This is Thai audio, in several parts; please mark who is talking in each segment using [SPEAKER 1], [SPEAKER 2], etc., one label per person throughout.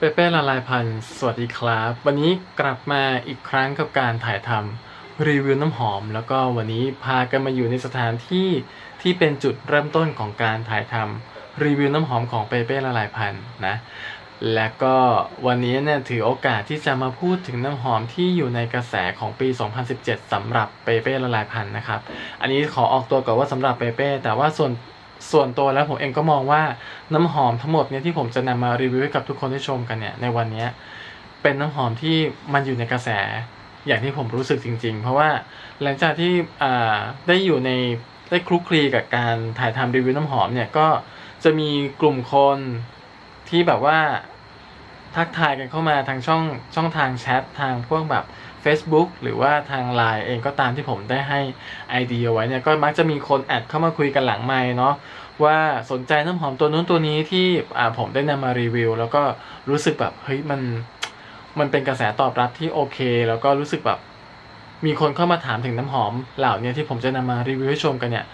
[SPEAKER 1] เปเป้ละลายพันธ์สวัสดีครับ วันนี้กลับมาอีกครั้งกับการถ่ายทำรีวิวน้ำหอม แล้วก็วันนี้พากันมาอยู่ในสถานที่ที่เป็นจุดเริ่มต้นของการถ่ายทำรีวิวน้ำหอมของเปเป้ละลายพันธ์นะ และก็วันนี้เนี่ยถือโอกาสที่จะมาพูดถึงน้ำหอมที่อยู่ในกระแสของปี 2017สำหรับเปเป้ละลายพันธ์นะครับ อันนี้ขอออกตัวก่อนว่าสำหรับเปเป้แต่ว่าส่วน ส่วนตัวแล้วผมเองก็มองว่าน้ำหอมทั้งหมดเนี่ยที่ผมจะนำมารีวิวให้กับทุกคนได้ชมกันเนี่ยในวันนี้เป็นน้ำหอมที่มันอยู่ในกระแสอย่างที่ผมรู้สึกจริง ๆ เพราะว่าหลังจากที่ได้อยู่ในได้คลุกคลีกับการถ่ายทำรีวิวน้ำหอมเนี่ยก็จะมีกลุ่มคนที่แบบว่าทักทายกันเข้ามาทางช่องช่องทางแชททางพวกแบบ Facebook หรือว่าทาง Line เองก็ตามที่ผมได้ให้ ID เอาไว้เนี่ยก็มักจะมีคนแอดเข้ามาคุยกันหลังไมค์เนาะว่าสนใจน้ำหอมตัวนู้นตัวนี้ที่อ่าผมได้นำมารีวิว แล้วก็รู้สึกแบบเฮ้ยมันมันเป็นกระแสตอบรับที่โอเค แล้วก็รู้สึกแบบมีคนเข้ามาถามถึงน้ำหอมเหล่านี้ที่ผมจะนำมารีวิวให้ชมกันเนี่ย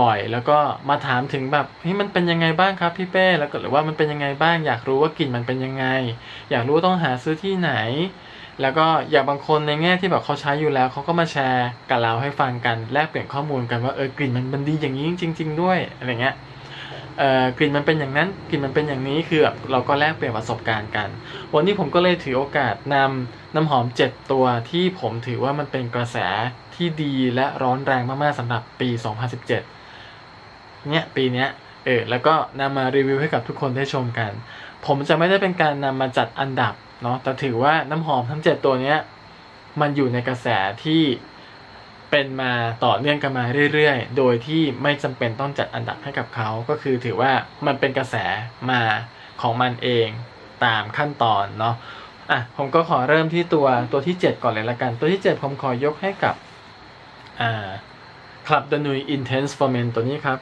[SPEAKER 1] บ่อยๆ แล้วก็มาถามถึงแบบเฮ้ยมันเป็นยังไงบ้างครับพี่เป้แล้วก็หรือว่ามันเป็นยังไงบ้าง อยากรู้ว่ากลิ่นมันเป็นยังไง อยากรู้ว่าต้องหาซื้อที่ไหน แล้วก็อย่างบางคนในแง่ที่แบบเขาใช้อยู่แล้วเขาก็มาแชร์กับเราให้ฟังกันแลกเปลี่ยนข้อมูลกันว่าเออกลิ่นมันมันดีอย่างนี้จริง ๆ ด้วยอะไรเงี้ยเอ่อกลิ่นมันเป็นอย่างนั้นกลิ่นมันเป็นอย่างนี้คือแบบเราก็แลกเปลี่ยนประสบการณ์กัน วันนี้ผมก็เลยถือโอกาสนำน้ำหอม 7 ตัวที่ผมถือว่ามันเป็นกระแสที่ดีและร้อนแรงมากๆสำหรับปี 2017เนี่ยปีเนี้ยเออแล้วก็นำมารีวิวให้กับทุกคนได้ชมกัน ผมจะไม่ได้เป็นการนำมาจัดอันดับ เนาะแต่ถือว่าน้ำหอมทั้ง 7 ตัวเนี้ยมันอยู่ในกระแสที่เป็นมาต่อเนื่องกันมาเรื่อยๆ โดยที่ไม่จำเป็นต้องจัดอันดับให้กับเขา ก็คือถือว่ามันเป็นกระแสมาของมันเองตามขั้นตอนเนาะ อะ ผมก็ขอเริ่มที่ตัวตัวที่ 7 ก่อนเลยละกัน ตัวที่ 7 ผมขอยกให้กับ อ่า Club the Nui Intense Ferment ตัวนี้ครับ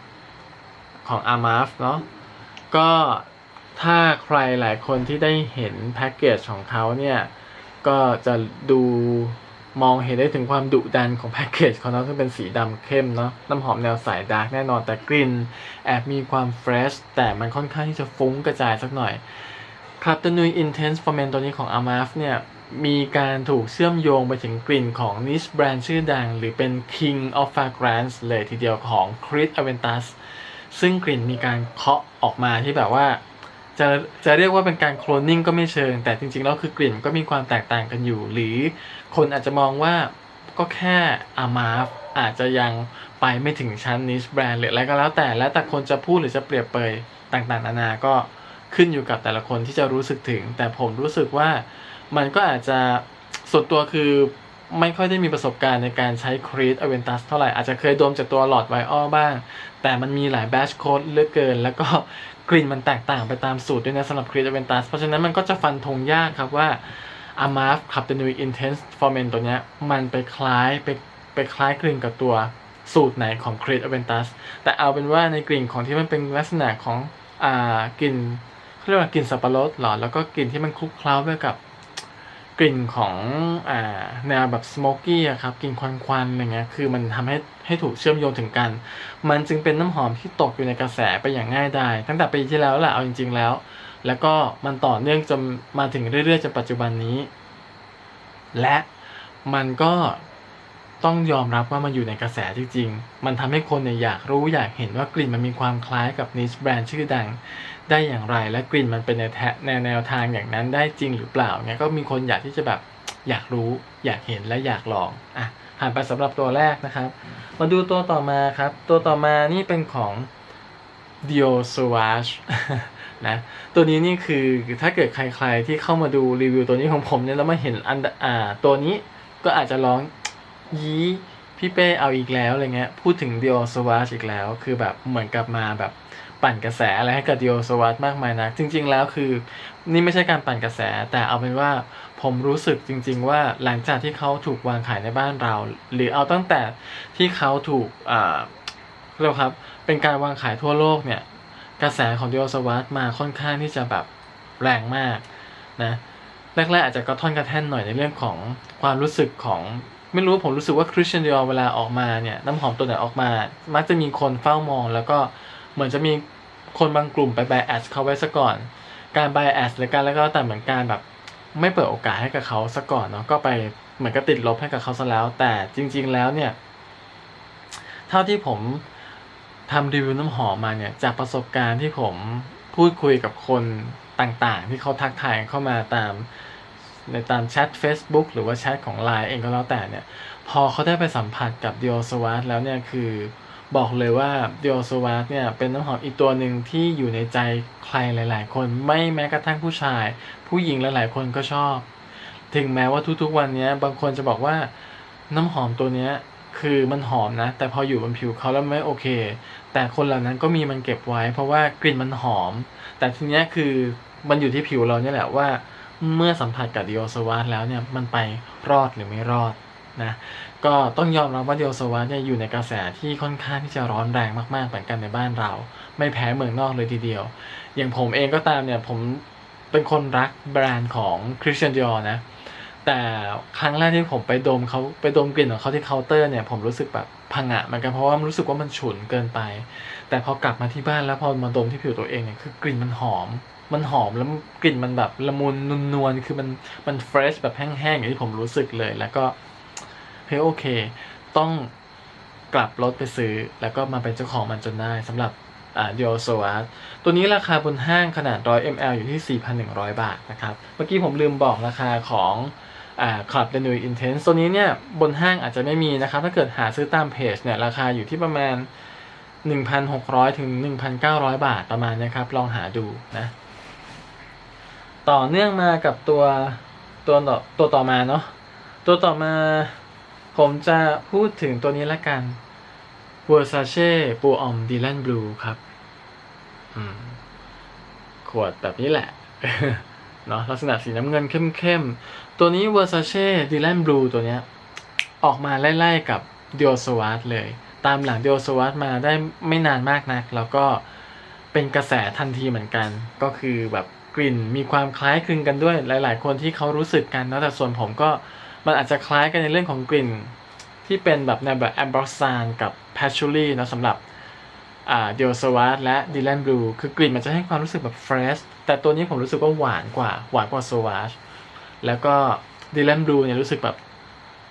[SPEAKER 1] ของ Armaf เนาะ ก็ ถ้าใครหลายคนที่ได้เห็นแพ็กเกจของเขาเนี่ยก็จะดูมองเห็นได้ถึงความดุดันของแพ็กเกจของเขาซึ่งเป็นสีดำเข้มเนาะน้ำหอมแนวสายดาร์กแน่นอนแต่กลิ่นแอบมีความเฟรชแต่มันค่อนข้างที่จะฟุ้งกระจายสักหน่อยครับตัวนุย Intense Ferment ตัวนี้ของ Amaf เนี่ยมีการถูกเชื่อมโยงไปถึงกลิ่นของ niche brand ชื่อดัง หรือเป็น King of Fragrance เลยทีเดียวของ Creed Aventus ซึ่งกลิ่นมีการเคาะออกมาที่แบบว่า จะจะเรียกว่าเป็นการโคลนนิ่งก็ไม่เชิง แต่จริงๆแล้วคือกลิ่นก็มีความแตกต่างกันอยู่ หรือคนอาจจะมองว่าก็แค่อามาฟอาจจะยังไปไม่ถึงชั้นนิชแบรนด์หรืออะไรก็แล้วแต่แล้วแต่คนจะพูดหรือจะเปรียบเปยต่างๆนานาก็ขึ้นอยู่กับแต่ละคนที่จะรู้สึกถึง แต่ผมรู้สึกว่ามันก็อาจจะส่วนตัวคือไม่ค่อยได้มีประสบการณ์ในการใช้ Creed Aventus เท่าไหร่ อาจจะเคยดมจากตัวหลอดไวออบ้าง แต่มันมีหลายแบชโค้ดเลือเกิน แล้วก็ กลิ่นมันแตกต่างไปตามสูตรด้วยนะสำหรับ Creed Aventus เพราะฉะนั้นมันก็จะฟันธงยากครับว่าอามาฟขับ The New Intense Ferment ตัวเนี้ยมันไปคล้ายไปไปคล้ายกลิ่นกับตัวสูตรไหนของ Creed Aventus แต่เอาเป็นว่าในกลิ่นของที่มันเป็นลักษณะของอ่ากลิ่นเขาเรียกว่ากลิ่นสับปะรดหรอแล้วก็กลิ่นที่มันคลุกเคล้าไปกับ กลิ่นของอ่าแนวแบบสโมกกี้ครับกลิ่นควันๆอะไรเงี้ยคือมันทำให้ให้ถูกเชื่อมโยงถึงกัน มันจึงเป็นน้ำหอมที่ตกอยู่ในกระแสไปอย่างง่ายดายตั้งแต่ปีที่แล้วแหละเอาจริง ๆ แล้ว แล้วก็มันต่อเนื่องจนมาถึงเรื่อยๆจนปัจจุบันนี้ และมันก็ต้องยอมรับว่ามันอยู่ในกระแสจริง ๆ มันทำให้คนเนี่ยอยากรู้อยากเห็นว่ากลิ่นมันมีความคล้ายกับนิชแบรนด์ชื่อดัง ได้อย่างไรและกลิ่นมันเป็นในแทในแนวทางอย่างนั้นได้จริงหรือเปล่าเนี่ยก็มีคนอยากที่จะแบบอยากรู้อยากเห็นและอยากลองอะผ่านไปสำหรับตัวแรกนะครับ มาดูตัวต่อมาครับ ตัวต่อมานี่เป็นของ Dio Sauvage นะตัวนี้นี่คือถ้าเกิดใครๆที่เข้ามาดูรีวิวตัวนี้ของผมเนี่ยแล้วมาเห็นอันอ่าตัวนี้ก็อาจจะร้องยี้พี่เป้เอาอีกแล้วอะไรเงี้ยพูดถึง Dio Sauvage อีกแล้ว คือแบบเหมือนกับมาแบบ ปั่นกระแสอะไรให้กับ Dio Sauvage มากมายนะจริง ๆ แล้วคือ นี่ไม่ใช่การปั่นกระแส แต่เอาเป็นว่าผมรู้สึกจริง ๆ ว่าหลังจากที่เขาถูกวางขายในบ้านเรา หรือเอาตั้งแต่ที่เขาถูกอ่าเรียกครับ เป็นการวางขายทั่วโลกเนี่ยกระแสของดิโอสวัตมาค่อนข้างที่จะแบบแรงมากนะแรกๆอาจจะกระท่อนกระแท่นหน่อยในเรื่องของความรู้สึกของไม่รู้ผมรู้สึกว่าคริสเตียนดิอเวลาออกมาเนี่ยน้ำหอมตัวไหนออกมา มักจะมีคนเฝ้ามองแล้วก็ เหมือนจะมีคนบางกลุ่มไปแบแอดเขาไว้ซะก่อน การ bias หรือการแล้วก็แต่เหมือนการแบบไม่เปิดโอกาสให้กับเขาซะก่อนเนาะก็ไปเหมือนกับติดลบให้กับเขาซะแล้ว แต่จริง ๆ แล้วเนี่ยเท่าที่ผมทำรีวิวน้ำหอมมาเนี่ยจากประสบการณ์ที่ผมพูดคุยกับคนต่างๆ ที่เขาทักทายเข้ามาตามในตามแชท Facebook หรือว่าแชทของ Line เองก็แล้วแต่เนี่ย พอเขาได้ไปสัมผัสกับ d i o s w a t แล้วเนี่ยคือ บอกเลยว่า d i o s w a t เนี่ยเป็นน้ำหอมอีกตัวหนึ่งที่อยู่ในใจใครหลาย ๆ คนไม่แม้กระทั่งผู้ชาย ผู้หญิงหลาย ๆ คนก็ชอบ ถึงแม้ว่าทุกๆวันเนี้ยบางคนจะบอกว่าน้ำหอมตัวเนี้ยคือมันหอมนะ แต่พออยู่บนผิวเขาแล้วไม่โอเค แต่คนเหล่านั้นก็มีมันเก็บไว้ เพราะว่ากลิ่นมันหอม แต่ทีเนี้ยคือมันอยู่ที่ผิวเราเนี่ยแหละว่า เมื่อสัมผัสกับดิโอสวาสแล้วเนี่ยมันไปรอดหรือไม่รอดนะ ก็ต้องยอมรับว่าเดิโอสวาสเนี่ยอยู่ในกระแสที่ค่อนข้างที่จะร้อนแรงมากๆเหมือนกันในบ้านเรา ไม่แพ้เมืองนอกเลยทีเดียว อย่างผมเองก็ตามเนี่ยผมเป็นคนรักแบรนด์ของ Christian Dior นะ แต่ครั้งแรกที่ผมไปดมเขาไปดมกลิ่นของเขาที่เคาน์เตอร์เนี่ยผมรู้สึกแบบพังอะเหมือนกันเพราะว่ารู้สึกว่ามันฉุนเกินไป แต่พอกลับมาที่บ้านแล้วพอมาดมที่ผิวตัวเองเนี่ยคือกลิ่นมันหอมมันหอมแล้วกลิ่นมันแบบละมุนนนวลคือมันมันเฟรชแบบแห้งๆอย่างที่ผมรู้สึกเลย แล้วก็ เฮ้ยโอเค ต้องกลับรถไปซื้อ แล้วก็มาเป็นเจ้าของมันจนได้สำหรับอ่า Dior s o a s ตัวนี้ราคาบนห้างขนาด 100 ml อยู่ที่ 4,100 บาทนะครับ เมื่อกี้ผมลืมบอกราคาของอ่า Club The New Intense ตัวนี้เนี่ยบนห้างอาจจะไม่มีนะครับ ถ้าเกิดหาซื้อตามเพจเนี่ยราคาอยู่ที่ประมาณ 1,600 ถึง 1,900 บาทประมาณนี้ครับ ลองหาดูนะ ต่อเนื่องมากับตัวตัวต่อตัวต่อมาเนาะตัวต่อมา ผมจะพูดถึงตัวนี้ละกัน Versace ปูออมดีแลนบลูครับขวดแบบนี้แหละเนาะลักษณะสีน้ำเงินเข้มๆ ตัวนี้ Versace d y l a n Blue ตัวเนี้ย ออกมาไล่ๆกับ Dior s w a t เลย ตามหลัง Dior s w a t มาได้ไม่นานมากนัก แล้วก็เป็นกระแสทันทีเหมือนกัน ก็คือแบบกลิ่นมีความคล้ายคลึงกันด้วย หลาย ๆ คนที่เขารู้สึกกันเนาะแต่ส่วนผมก็ มันอาจจะคล้ายกันในเรื่องของกลิ่น ที่เป็นแบบในแบบแอมบรอซานกับแพชชูรี่นะสำหรับอ่าเดียสวาและดิแลนบลูคือกลิ่นมันจะให้ความรู้สึกแบบเฟรชแต่ตัวนี้ผมรู้สึกว่าหวานกว่า หวานกว่าโซวาชแล้วก็ดิแลนบลูเนี่ยรู้สึกแบบ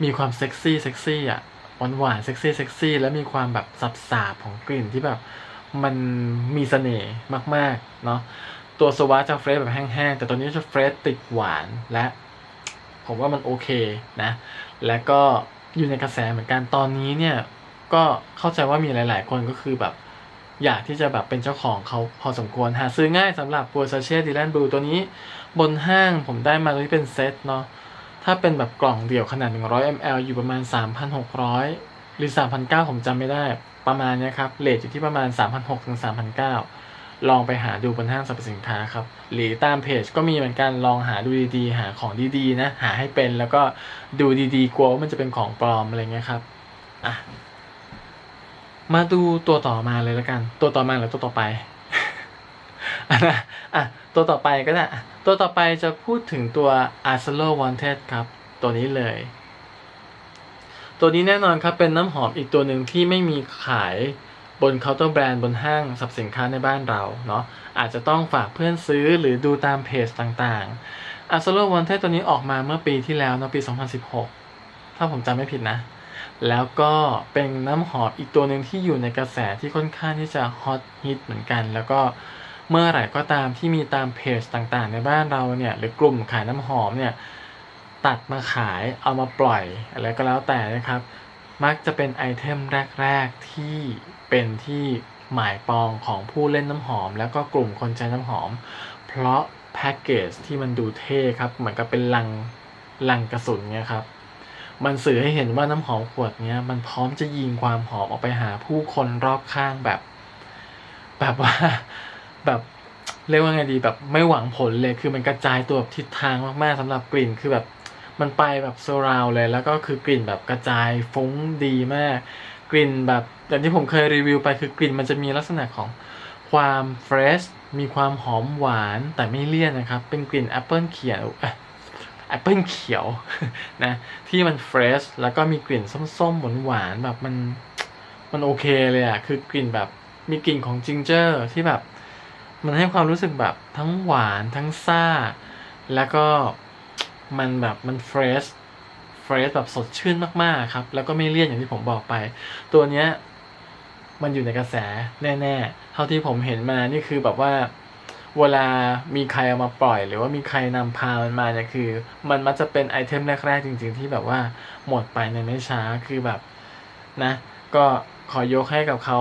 [SPEAKER 1] มีความเซ็กซี่เซ็กซี่อะหวานหวานเซ็กซี่เซ็กซี่แล้วมีความแบบสับสาบของกลิ่นที่แบบมันมีเสน่ห์มากๆเนาะตัวโซวาจะเฟรชแบบแห้งๆ แต่ตัวนี้จะเฟรชติดหวานและ ผมว่ามันโอเคนะ และก็อยู่ในกระแสเหมือนกันตอนนี้เนี่ยก็เข้าใจว่ามีหลาย ๆ คนก็คือแบบอยากที่จะแบบเป็นเจ้าของเขาพอสมควรหาซื้อง่ายสำหรับ v e r s a c e d y l a n Blue ตัวนี้บนห้างผมได้มาตัวที่เป็นเซตเนาะถ้าเป็นแบบกล่องเดี่ยวขนาด 100 ml อยู่ประมาณ 3,600 หรือ 3,900 ผมจำไม่ได้ประมาณเนี้ยครับเลทอยู่ที่ประมาณ 3,600 ถึง 3,900 ลองไปหาดูบนห้างสรรพสินค้าครับ หรือตามเพจก็มีเหมือนกันลองหาดูดีๆ หาของดีๆ นะ หาให้เป็นแล้วก็ดูดีๆ กลัวว่ามันจะเป็นของปลอมอะไรเงี้ยครับอะมาดูตัวต่อมาเลยแล้วกัน ตัวต่อมาหรือตัวต่อไปอะนะอะตัวต่อไปก็ได้อะตัวต่อไปจะพูดถึงตัว a r c e l o Wanted ครับ ตัวนี้เลย ตัวนี้แน่นอนครับเป็นน้ำหอมอีกตัวหนึ่งที่ไม่มีขาย บนเคาน์เตอร์แบรนด์บนห้างสรรพสินค้าในบ้านเราเนาะอาจจะต้องฝากเพื่อนซื้อหรือดูตามเพจต่างๆ a r c e l o Wanted ตัวนี้ออกมาเมื่อปีที่แล้วเนาะปี 2016 ถ้าผมจำไม่ผิดนะ แล้วก็เป็นน้ำหอมอีกตัวหนึ่งที่อยู่ในกระแสที่ค่อนข้างที่จะฮอตฮิตเหมือนกัน แล้วก็เมื่อไหร่ก็ตามที่มีตามเพจต่างๆ ในบ้านเราเนี่ยหรือกลุ่มขายน้ำหอมเนี่ยตัดมาขายเอามาปล่อยอะไรก็แล้วแต่นะครับ มักจะเป็นไอเทมแรก ๆที่ เป็นที่หมายปองของผู้เล่นน้ำหอม แล้วก็กลุ่มคนใช้น้ำหอม เพราะแพ็กเกจที่มันดูเท่ครับ เหมือนกับเป็นลังลังกระสุนเนี่ยครับ มันสื่อให้เห็นว่าน้ำหอมขวดเนี้ยมันพร้อมจะยิงความหอมออกไปหาผู้คนรอบข้างแบบ แบบว่าแบบเรียกว่าไงดีแบบไม่หวังผลเลยคือมันกระจายตัวแบบทิศทางมากๆสำหรับกลิ่นคือแบบมันไปแบบโซราวเลย แล้วก็คือกลิ่นแบบกระจายฟุ้งดีมาก กลิ่นแบบ อย่างที่ผมเคยรีวิวไปคือกลิ่นมันจะมีลักษณะของความเฟรชมีความหอมหวานแต่ไม่เลี่ยนนะครับ เป็นกลิ่นแอปเปิลเขียวแอปเปิลเขียวนะที่มันเฟรชแล้วก็มีกลิ่นส้มๆหวานๆแบบมันมันโอเคเลยอะคือกลิ่นแบบมีกลิ่นของจิงเจอร์ที่แบบ มันให้ความรู้สึกแบบทั้งหวานทั้งซ่า แล้วก็มันแบบมันเฟรชเฟรชแบบสดชื่นมากๆครับ แล้วก็ไม่เลี่ยนอย่างที่ผมบอกไป ตัวเนี้ย มันอยู่ในกระแสแน่ๆ เท่าที่ผมเห็นมานี่คือแบบว่าเวลามีใครเอามาปล่อย หรือว่ามีใครนำพามันมาเนี่ยคือ มันมักจะเป็นไอเทมแรกๆ จริง ๆ ที่แบบว่าหมดไปในไม่ช้าคือแบบนะ ก็ขอยกให้กับเขา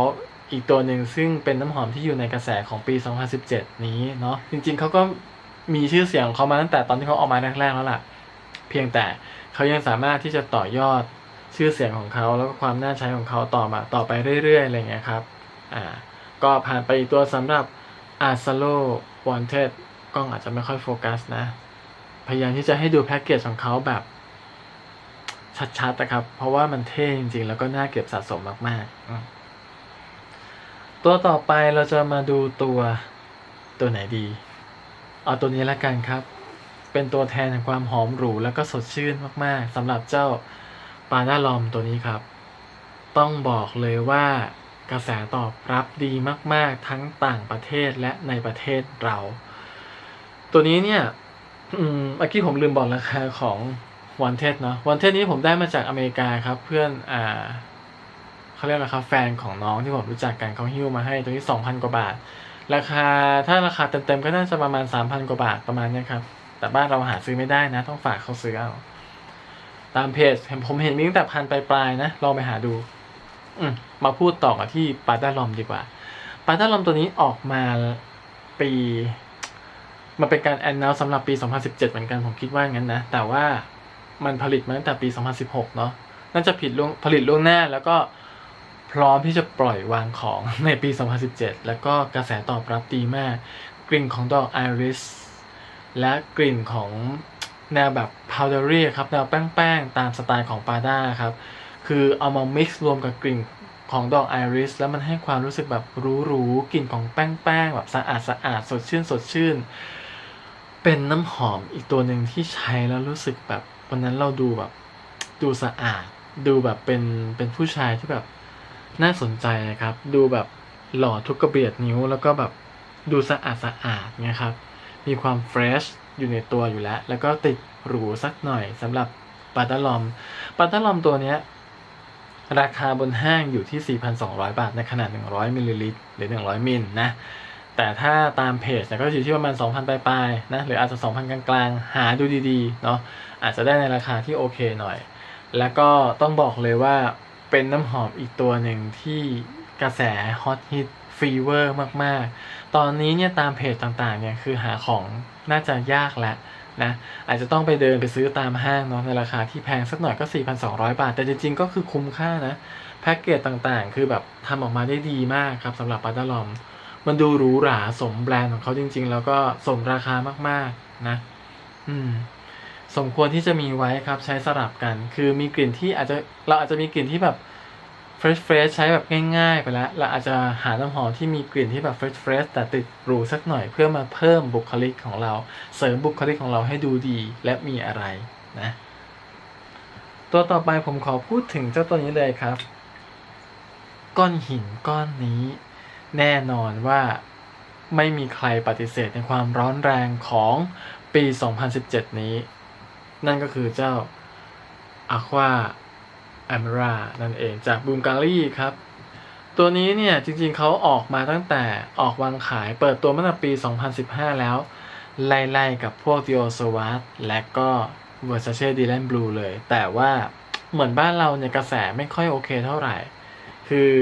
[SPEAKER 1] อีกตัวหนึ่งซึ่งเป็นน้ำหอมที่อยู่ในกระแสของปี 2017 นี้เนาะจริง ๆเขาก็มีชื่อเสียงของเขามาตั้งแต่ตอนที่เขาออกมาแรกๆแล้วล่ะ เพียงแต่เขายังสามารถที่จะต่อยอด ชื่อเสียงของเขาแล้วก็ความน่าใช้ของเขาต่อมาต่อไปเรื่อยๆอะไรเงี้ยครับอ่าก็ผ่านไปอีกตัวสำหรับ a r s a l o Wanted กล้องอาจจะไม่ค่อยโฟกัสนะ พยายามที่จะให้ดูแพ็กเกจของเขาแบบชัดๆนะครับ เพราะว่ามันเท่จริงๆ แล้วก็น่าเก็บสะสมมากๆ ตัวต่อไปเราจะมาดูตัวตัวไหนดี เอาตัวนี้ละกันครับ เป็นตัวแทนแห่งความหอมหรูแล้วก็สดชื่นมากๆสำหรับเจ้า ปาด้าลอมตัวนี้ครับ ต้องบอกเลยว่ากระแสตอบรับดีมาก ๆ ทั้งต่างประเทศและในประเทศเรา ตัวนี้เนี่ยอืมเมื่อกี้ผมลืมบอกราคาของวันเทสเนาะวันเทสนี้ผมได้มาจากอเมริกาครับ เพื่อนอ่าเขาเรียกอะไรครับแฟนของน้องที่ผมรู้จักกันเขาหิ้วมาให้ตัวนี้สองพันกว่าบาท ราคาถ้าราคาเต็มๆก็น่าจะประมาณสามพันกว่าบาทประมาณนี้ครับ แต่บ้านเราหาซื้อไม่ได้นะ ต้องฝากเขาซื้อเอา ตามเพจเห็นผมเห็นมีตั้งแต่พันปลายๆนะลองไปหาดู อืมาพูดต่อกันที่ปาต้าลอมดีกว่าปาต้าลอมตัวนี้ออกมาปีมันเป็นการแอนน c e สำหรับปี 2017 เหมือนกันผมคิดว่างั้นนะ แต่ว่ามันผลิตมาตั้งแต่ปี 2016 เนาะน่าจะผิดล่วงผลิตล่วงหน้า แล้วก็พร้อมที่จะปล่อยวางของในปี 2017 แล้วก็กระแสตอบรับดีมาก กลิ่นของดอกไอริสและกลิ่นของ แนวแบบ powdery ครับแนวแป้งๆ ตามสไตล์ของปาด้าครับ คือเอามา mix รวมกับกลิ่นของดอกไอริส แล้วมันให้ความรู้สึกแบบหรูๆกลิ่นของแป้งๆ แบบสะอาดสะอาดสดชื่นสดชื่น เป็นน้ำหอมอีกตัวหนึ่งที่ใช้แล้วรู้สึกแบบวันนั้นเราดูแบบดูสะอาด ดูแบบเป็นเป็นผู้ชายที่แบบน่าสนใจนะครับ ดูแบบหล่อทุกกระเบียดนิ้วแล้วก็แบบดูสะอาดสะอาดนี่ยครับ มีความเฟรช อยู่ในตัวอยู่แล้ว แล้วก็ติดหรูสักหน่อยสำหรับปาตาลอมปาตาลอมตัวเนี้ยราคาบนห้างอยู่ที่ 4,200 บาทในขนาด 100มิลลิลิตรหรือ 100 มิลนะ แต่ถ้าตามเพจก็อยู่ที่ประมาณ 2,000 ปลายๆนะ หรืออาจจะ 2,000 กลางๆ หาดูดีๆ เนาะอาจจะได้ในราคาที่โอเคหน่อย แล้วก็ต้องบอกเลยว่าเป็นน้ำหอมอีกตัวหนึ่งที่กระแสฮอตฮิตฟีเวอร์มาก ๆ ตอนนี้เนี่ยตามเพจต่างๆเนี่ยคือหาของน่าจะยากแล้วนะอาจจะต้องไปเดินไปซื้อตามห้างเนาะในราคาที่แพงสักหน่อยก็ 4,200 บาท แต่จริงๆ ก็คือคุ้มค่านะ แพ็กเกจต่างๆ คือแบบทำออกมาได้ดีมากครับสำหรับปาตาลอม มันดูหรูหราสมแบรนด์ของเขาจริง ๆ แล้วก็สมราคามากๆนะ อืม สมควรที่จะมีไว้ครับใช้สลับกัน คือมีกลิ่นที่อาจจะเราอาจจะมีกลิ่นที่แบบ ชเฟรชใช้แบบง่ายๆ ไปแล้วเราอาจจะหาน้ำหอมที่มีกลิ่นที่แบบเฟรชเฟรชแต่ติดหรูสักหน่อยเพื่อมาเพิ่มบุคลิกของเรา เสริมบุคลิกของเราให้ดูดีและมีอะไรนะ ตัวต่อไปผมขอพูดถึงเจ้าตัวนี้เลยครับ ก้อนหินก้อนนี้ แน่นอนว่าไม่มีใครปฏิเสธในความร้อนแรงของปี 2017 นี้ นั่นก็คือเจ้า Aqua a m e r a นั่นเองจากบูมการีครับ ตัวนี้เนี่ยจริงๆเขาออกมาตั้งแต่ออกวางขายเปิดตัวมาตั้งแต่ปี 2015 แล้ว ไล่ๆกับพวก Dior Sauvage และก็ Versace Dylan Blue เลย แต่ว่าเหมือนบ้านเราเนี่ยกระแสไม่ค่อยโอเคเท่าไหร่ คือ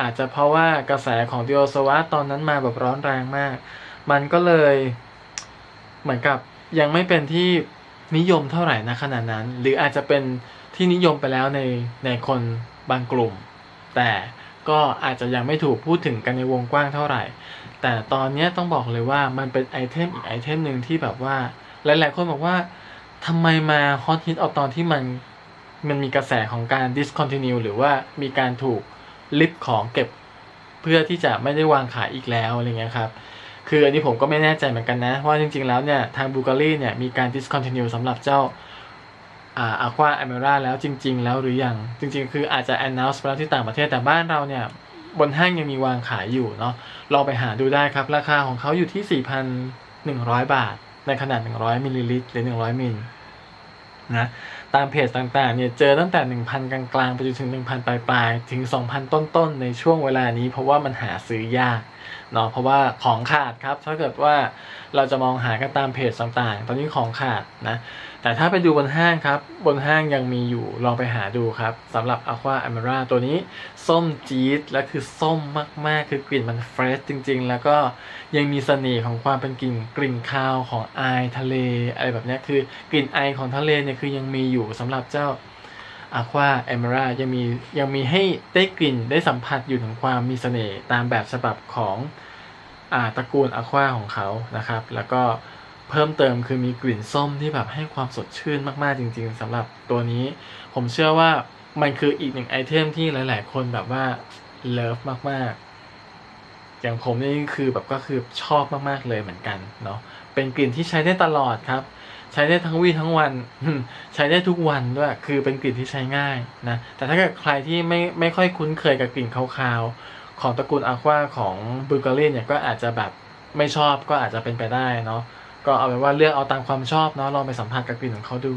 [SPEAKER 1] อาจจะเพราะว่ากระแสของ Dior Sauvage ตอนนั้นมาแบบร้อนแรงมาก มันก็เลยเหมือนกับยังไม่เป็นที่นิยมเท่าไหร่นะขนาดนั้น หรืออาจจะเป็น ที่นิยมไปแล้วในในคนบางกลุ่ม แต่ก็อาจจะยังไม่ถูกพูดถึงกันในวงกว้างเท่าไหร่ แต่ตอนนี้ต้องบอกเลยว่ามันเป็นไอเทมอีกไอเทมหนึ่งที่แบบว่า หลาย ๆ คนบอกว่าทำไมมาฮอตฮิตเอาตอนที่มันมันมีกระแสของการ discontinue หรือว่ามีการถูกลิฟของเก็บเพื่อที่จะไม่ได้วางขายอีกแล้วอะไรเงี้ยครับ คืออันนี้ผมก็ไม่แน่ใจเหมือนกันนะ ว่าจริงๆแล้วเนี่ย ทางบูการีเนี่ยมีการ discontinue สำหรับเจ้า อ่า Aqua a m e r a แล้วจริง ๆ แล้วหรือยังจริง ๆ คืออาจจะ announce ไปแล้วที่ต่างประเทศแต่บ้านเราเนี่ยบนห้างยังมีวางขายอยู่เนาะลองไปหาดูได้ครับ ราคาของเขาอยู่ที่ 4,100 บาท ในขนาด 100มิลลิลิตรหรือ 100มิลนะตามเพจต่างๆเนี่ยเจอตั้งแต่ 1,000 กลางๆไปจนถึง 1,000 ปลายๆ ถึง 2,000 ต้นๆ ในช่วงเวลานี้ เพราะว่ามันหาซื้อยากเนาะเพราะว่าของขาดครับ ถ้าเกิดว่าเราจะมองหากันตามเพจต่างๆ ตอนนี้ของขาดนะ แต่ถ้าไปดูบนห้างครับ บนห้างยังมีอยู่ลองไปหาดูครับสำหรับ Aqua Amara ตัวนี้ส้มจี๊ดและคือส้มมากๆ คือกลิ่นมันเฟรชจริง ๆ แล้วก็ยังมีเสน่ห์ของความเป็นกลิ่นกลิ่นคาวของไอทะเล อะไรแบบนี้คือกลิ่นไอของทะเลเนี่ยคือยังมีอยู่สำหรับเจ้า Aqua Amara ยังมียังมีให้ได้กลิ่นได้สัมผัสอยู่ถึงความมีเสน่ห์ตามแบบฉบับของอ่าตระกูล Aqua ของเขานะครับ แล้วก็ เพิ่มเติมคือมีกลิ่นส้มที่แบบให้ความสดชื่นมากๆจริง ๆสำหรับตัวนี้ ผมเชื่อว่ามันคืออีกหนึ่งไอเทมที่หลาย ๆ คนแบบว่าเลิฟมากๆ อย่างผมนี่คือแบบก็คือชอบมากๆเลยเหมือนกันเนาะเป็นกลิ่นที่ใช้ได้ตลอดครับ ใช้ได้ทั้งวี่ทั้งวัน ใช้ได้ทุกวันด้วยคือเป็นกลิ่นที่ใช้ง่ายนะแต่ถ้าเกิดใครที่ไม่ไม่ค่อยคุ้นเคยกับกลิ่นคาวๆของตระกูลอาควาของบูเกอรี่เนี่ยก็อาจจะแบบไม่ชอบก็อาจจะเป็นไปได้เนาะ ก็เอาเป็นว่าเลือกเอาตามความชอบเนาะลองไปสัมผัสกับกลิ่นของเขาดู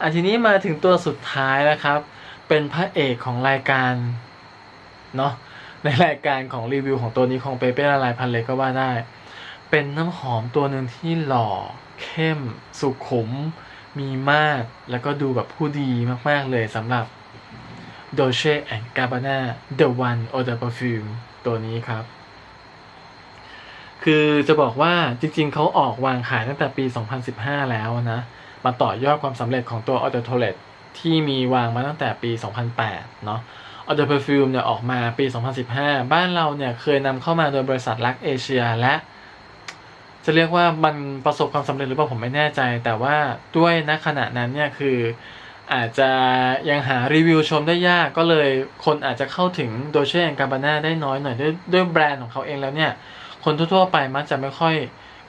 [SPEAKER 1] อะทีนี้มาถึงตัวสุดท้ายแล้วครับ เป็นพระเอกของรายการเนาะในรายการของรีวิวของตัวนี้ของเปเป้ละลายพันเลยก็ว่าได้ เป็นน้ำหอมตัวหนึ่งที่หล่อ เข้ม สุขุม มีมาก แล้วก็ดูแบบผู้ดีมากๆเลยสำหรับ Dolce and Gabbana The One or the Perfume ตัวนี้ครับ คือจะบอกว่าจริงๆ เขาออกวางขายตั้งแต่ปี 2015 แล้วนะ มาต่อยอดความสำเร็จของตัว a u t o Toilet ที่มีวางมาตั้งแต่ปี 2008 เนาะ a u t o Perfume เนี่ยออกมาปี 2015 บ้านเราเนี่ยเคยนำเข้ามาโดยบริษัทลักเอเชียและ จะเรียกว่ามันประสบความสำเร็จหรือเปล่าผมไม่แน่ใจ แต่ว่าด้วยณขณะนั้นเนี่ยคืออาจจะยังหารีวิวชมได้ยากก็เลยคนอาจจะเข้าถึงโดเช่แอนกาบาน่าได้น้อยหน่อยด้วยด้วยแบรนด์ของเขาเองแล้วเนี่ย คนทั่วๆไปมักจะไม่ค่อย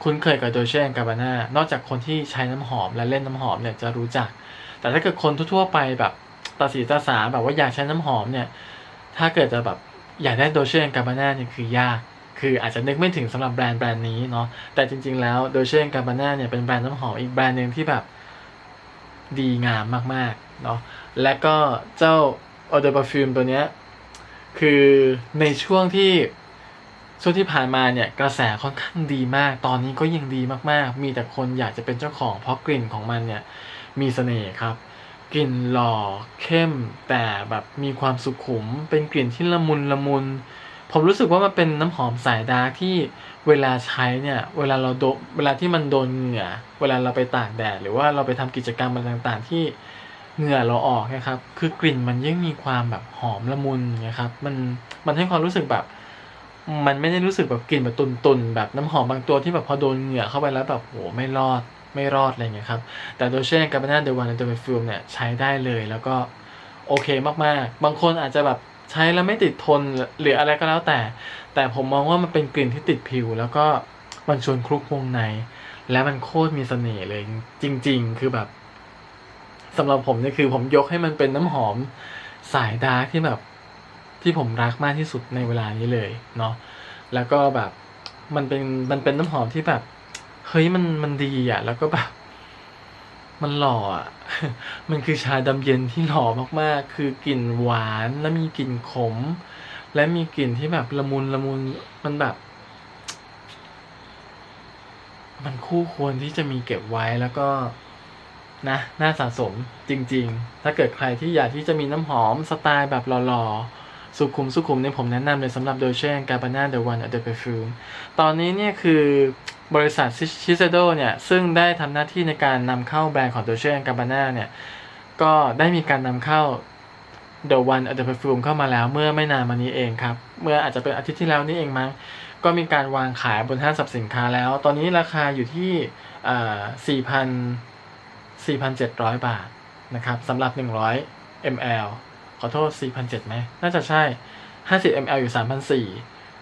[SPEAKER 1] คุ้นเคยกับโดเชแอนกาบาน่านอกจากคนที่ใช้น้ำหอมและเล่นน้ำหอมเนี่ยจะรู้จัก แต่ถ้าเกิดคนทั่วๆไปแบบตาสีตาสาแบบว่าอยากใช้น้ำหอมเนี่ย ถ้าเกิดจะแบบอยากได้โดเชแอนกาบาน่าเนี่ยคือยาก คืออาจจะนึกไม่ถึงสำหรับแบรนด์แบรนด์นี้เนาะ แต่จริง ๆ แล้วโดเชแอนกาบาน่าเนี่ยเป็นแบรนด์น้ำหอมอีกแบรนด์หนึ่งที่แบบดีงามมากๆเนาะ และก็เจ้า Eau de Parfum ตัวเนี้ยคือในช่วงที่ ช่วงที่ผ่านมาเนี่ยกระแสค่อนข้างดีมาก ตอนนี้ก็ยังดีมากๆ มีแต่คนอยากจะเป็นเจ้าของ เพราะกลิ่นของมันเนี่ยมีเสน่ห์ครับ กลิ่นหล่อเข้ม แต่แบบมีความสุขุม เป็นกลิ่นที่ละมุนละมุน ผมรู้สึกว่ามันเป็นน้ำหอมสายดาร์กที่เวลาใช้เนี่ยเวลาเราโดนเวลาที่มันโดนเหงื่อเวลาเราไปตากแดดหรือว่าเราไปทำกิจกรรมอะไรต่างๆ ที่เหงื่อเราออกนะครับ คือกลิ่นมันยิ่งมีความแบบหอมละมุนนะครับ มันมันให้ความรู้สึกแบบ มันไม่ได้รู้สึกแบบกลิ่นแบบตุนๆแบบน้ำหอมบางตัวที่แบบพอโดนเหงื่อเข้าไปแล้วแบบโหไม่รอดไม่รอดอะไรเงี้ยครับ แต่โดเช่กาบาน่าเดวันเดอร์ฟิลเนี่ยใช้ได้เลยแล้วก็โอเคมากๆ บางคนอาจจะแบบใช้แล้วไม่ติดทนหรืออะไรก็แล้วแต่ แต่ผมมองว่ามันเป็นกลิ่นที่ติดผิว แล้วก็มันชวนคลุกวงใน และมันโคตรมีเสน่ห์เลยจริง ๆ คือแบบสำหรับผมเนี่ยคือผมยกให้มันเป็นน้ำหอมสายดาร์กที่แบบ ที่ผมรักมากที่สุดในเวลานี้เลยเนาะแล้วก็แบบมันเป็นมันเป็นน้ำหอมที่แบบเฮ้ยมันมันดีอะ แล้วก็แบบมันหล่ออะ มันคือชาดำเย็นที่หล่อมากๆ คือกลิ่นหวานแล้วมีกลิ่นขม และมีกลิ่นที่แบบละมุนละมุนมันแบบ มันคู่ควรที่จะมีเก็บไว้แล้วก็นะน่าสะสมจริง ๆ ถ้าเกิดใครที่อยากที่จะมีน้ำหอมสไตล์แบบหล่อๆ สุขุมสุขุมเนี่ยผมแนะนำเลยสำหรับโดเช่กาบาน่าเดวันเดอะเปฟูมตอนนี้เนี่ยคือบริษัทชิเซโดเนี่ยซึ่งได้ทำหน้าที่ในการนำเข้าแบรนด์ของโดเช่กาบาน่าเนี่ยก็ได้มีการนำเข้า The One at the Perfume เข้ามาแล้วเมื่อไม่นานมานี้เองครับ เมื่ออาจจะเป็นอาทิตย์ที่แล้วนี่เองมั้ง ก็มีการวางขายบนห้างสรรพสินค้าแล้ว ตอนนี้ราคาอยู่ที่สี่พันสี่พันเจ็ดร้อยบาทนะครับสำหรับหนึ่งร้อย ml ขอโทษสี่พันเจ็ดไหมน่าจะใช่ห้าสิบ ml อยู่สามพันสี่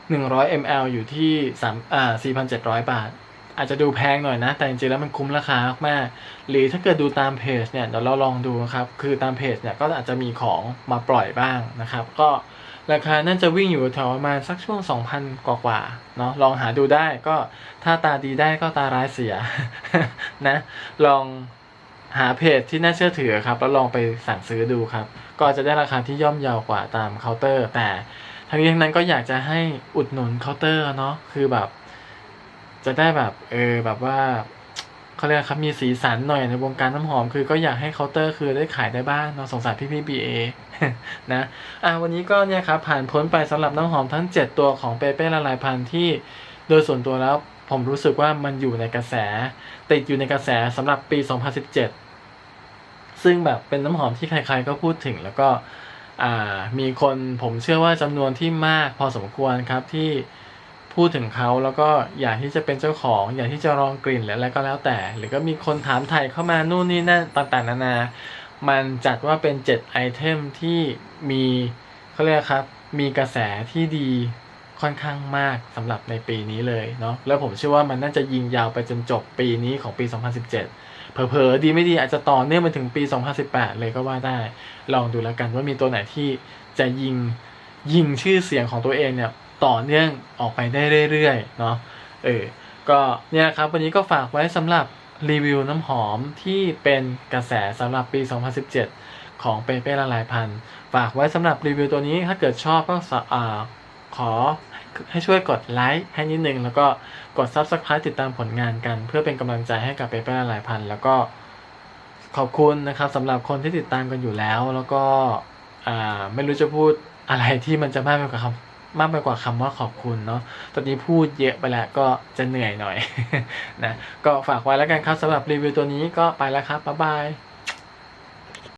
[SPEAKER 1] หนึ่งร้อย ml อยู่ที่สามอ่าสี่พันเจ็ดร้อยบาท อาจจะดูแพงหน่อยนะ แต่จริงๆแล้วมันคุ้มราคามากๆหรือถ้าเกิดดูตามเพจเนี่ยเดี๋ยวเราลองดูครับ คือตามเพจเนี่ยก็อาจจะมีของมาปล่อยบ้างนะครับ ก็ราคาน่าจะวิ่งอยู่แถวประมาณสักช่วง 2,000 กว่ากว่าๆเนาะลองหาดูได้ก็ถ้าตาดีได้ก็ตาร้ายเสียนะ ลอง หาเพจที่น่าเชื่อถือครับแล้วลองไปสั่งซื้อดูครับ ก็จะได้ราคาที่ย่อมเยาวกว่าตามเคาน์เตอร์ แต่ทั้งนี้ทั้งนั้นก็อยากจะให้อุดหนุนเคาน์เตอร์เนาะคือแบบ จะได้แบบเออแบบว่าเขาเรียกครับมีสีสันหน่อยในวงการน้ำหอม คือก็อยากให้เคาน์เตอร์คือได้ขายได้บ้างเนาะสงสารพี่พี่บีเอนะอะวันนี้ก็เนี่ยครับผ่านพ้นไปสำหรับน้ำหอมทั้ง 7 ตัวของเปเป้ละลายพันธุ์ที่โดยส่วนตัวแล้ว ผมรู้สึกว่ามันอยู่ในกระแส ติดอยู่ในกระแสสำหรับปี 2017 ซึ่งแบบเป็นน้ำหอมที่ใครๆก็พูดถึง แล้วก็มีคนผมเชื่อว่าจำนวนที่มากพอสมควรครับที่พูดถึงเขาแล้วก็อยากที่จะเป็นเจ้าของ อยากที่จะลองกลิ่นหรืออะไรก็แล้วแต่ หรือก็มีคนถามไถ่เข้ามานู่นนี่นั่นต่างๆ นานา มันจัดว่าเป็น7ไอเทมที่มีเขาเรียกครับ มีกระแสที่ดี ค่อนข้างมากสำหรับในปีนี้เลยเนาะแล้วผมเชื่อว่ามันน่าจะยิงยาวไปจนจบปีนี้ของปี 2017 เผลอๆดีไม่ดีอาจจะต่อเนื่องไปถึงปี 2018 เลยก็ว่าได้ ลองดูแล้วกันว่ามีตัวไหนที่จะยิงยิงชื่อเสียงของตัวเองเนี่ยต่อเนื่องออกไปได้เรื่อยๆเนาะเออก็เนี่ยครับวันนี้ก็ฝากไว้สำหรับรีวิวน้ำหอมที่เป็นกระแสสำหรับปี 2017 ของเปเป้ละลายพันฝากไว้สำหรับรีวิวตัวนี้ถ้าเกิดชอบก็สอขอ ให้ช่วยกดไลค์ให้นิดนึง แล้วก็กด Subscribe ติดตามผลงานกัน เพื่อเป็นกำลังใจให้กับเปเป้ละลายพัน แล้วก็ขอบคุณนะครับสำหรับคนที่ติดตามกันอยู่แล้ว แล้วก็ไม่รู้จะพูดอะไรที่มันจะมากไปกว่าคำมากไปกว่าคำว่าขอบคุณเนาะตอนนี้พูดเยอะไปแล้วก็จะเหนื่อยหน่อยนะก็ฝากไว้แล้วกันครับสำหรับรีวิวตัวนี้ก็ไปแล้วครับบ๊ายบาย